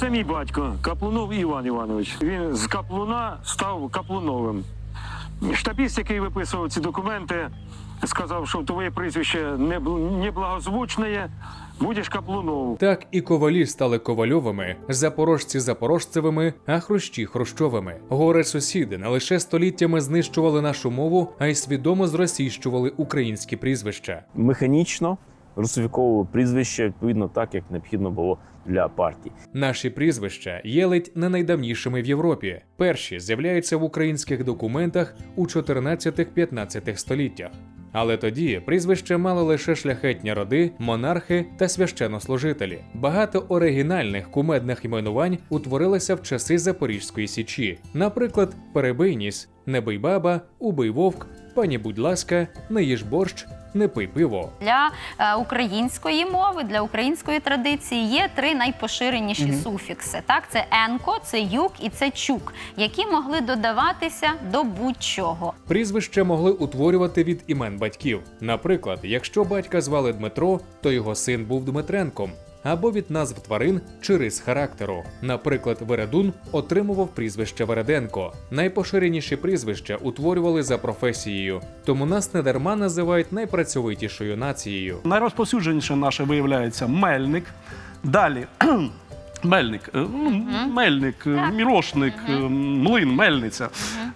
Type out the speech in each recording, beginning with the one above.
Це мій батько, Каплунов Іван Іванович. Він з Каплуна став Каплуновим. Штабіст, який виписував ці документи, сказав, що твоє прізвище небл- неблагозвучне, будеш Каплунов. Так і ковалі стали ковальовими, запорожці запорожцевими, а хрущі хрущовими. Горе сусіди не лише століттями знищували нашу мову, а й свідомо зросійщували українські прізвища. Механічно русифіковували прізвище відповідно так, як необхідно було для партії. Наші прізвища є ледь не найдавнішими в Європі. Перші з'являються в українських документах у 14-15 століттях. Але тоді прізвища мали лише шляхетні роди, монархи та священнослужителі. Багато оригінальних кумедних іменувань утворилося в часи Запорізької січі, наприклад, перебийніс, не бий баба, убий вовк, пані будь ласка, не їж борщ, не пий пиво. Для е, української мови, для української традиції є три найпоширеніші суфікси. Так, це енко, це юк і це чук, які могли додаватися до будь-чого. Прізвища могли утворювати від імен батьків. Наприклад, якщо батька звали Дмитро, то його син був Дмитренком. Або від назв тварин чи рис характеру. Наприклад, Вередун отримував прізвище Вереденко. Найпоширеніші прізвища утворювали за професією, тому нас недарма називають найпрацьовитішою нацією. Найрозповсюдженіше наше виявляється мельник. Далі. Мельник, е, ну, мельник, е, Так. мірошник, е, млин, мельниця.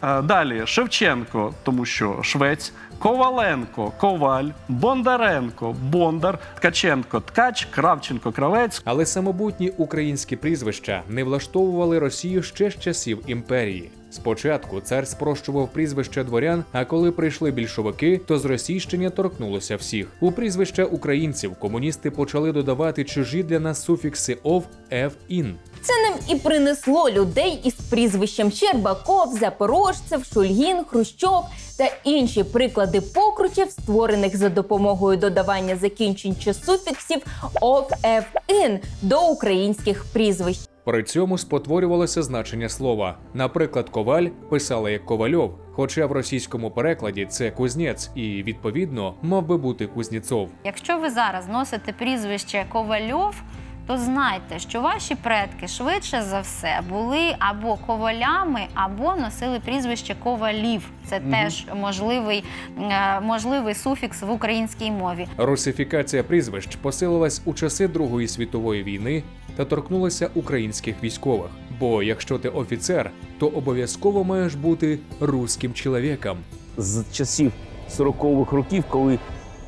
Е, Далі Шевченко, тому що швець, Коваленко, коваль, Бондаренко, бондар, Ткаченко, ткач, Кравченко, кравець, Але самобутні українські прізвища не влаштовували Росію ще з часів імперії. Спочатку цар спрощував прізвища дворян, а коли прийшли більшовики, то з російщення торкнулося всіх. У прізвища українців комуністи почали додавати чужі для нас суфікси ов, ев, ін. Це нам і принесло людей із прізвищем Щербаков, Запорожцев, Шульгін, Хрущов та інші приклади покрутів, створених за допомогою додавання закінчень чи суфіксів «ов», «ев», «ін» до українських прізвищ. При цьому спотворювалося значення слова. Наприклад, коваль писали як ковальов, хоча в російському перекладі це кузнець і відповідно мав би бути кузнєцов. Якщо ви зараз носите прізвище Ковальов, то знайте, що ваші предки швидше за все були або ковалями, або носили прізвище ковалів. Це теж можливий, е, можливий суфікс в українській мові. Русифікація прізвищ посилилась у часи Другої світової війни та торкнулася українських військових. Бо якщо ти офіцер, то обов'язково маєш бути руським чоловіком. З часів 40-х років, коли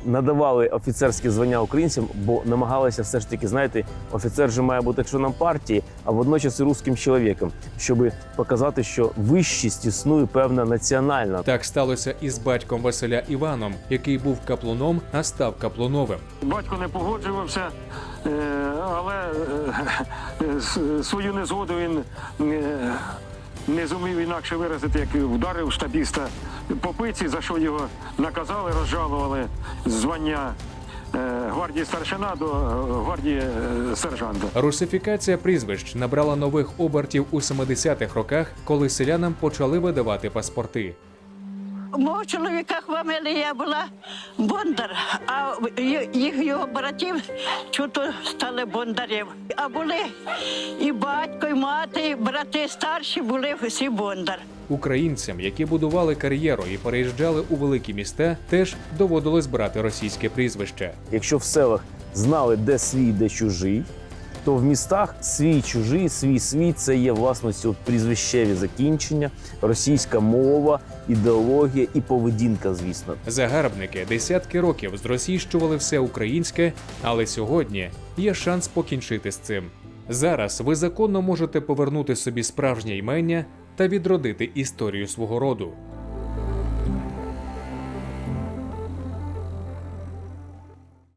надавали офіцерські звання українцям, бо намагалися все ж таки, знаєте, офіцер же має бути членом партії, а водночас і русським чоловіком, щоб показати, що вищість існує певна національна. Так сталося і з батьком Василя Іваном, який був каплуном, а став каплуновим. Батько не погоджувався, е, але е, свою незгоду він е, не зумів інакше виразити, як вдарив штабіста по пиці, за що його наказали, розжалували звання е, гвардії старшина до е, гвардії е, сержанта. Русифікація прізвищ набрала нових обертів у 70-х роках, коли селянам почали видавати паспорти. Мого чоловіка фамілія була Бондар, а їх його братів чуто стали Бондарів. А були і батько, і мати, і брати старші були всі Бондар. Українцям, які будували кар'єру і переїжджали у великі міста, теж доводилось брати російське прізвище. Якщо в селах знали, де свій, де чужий, то в містах свій чужий, свій свій це є от прізвищеві закінчення, російська мова, ідеологія і поведінка, звісно. Загарбники десятки років зросійщували все українське, але сьогодні є шанс покінчити з цим. Зараз ви законно можете повернути собі справжнє імення та відродити історію свого роду.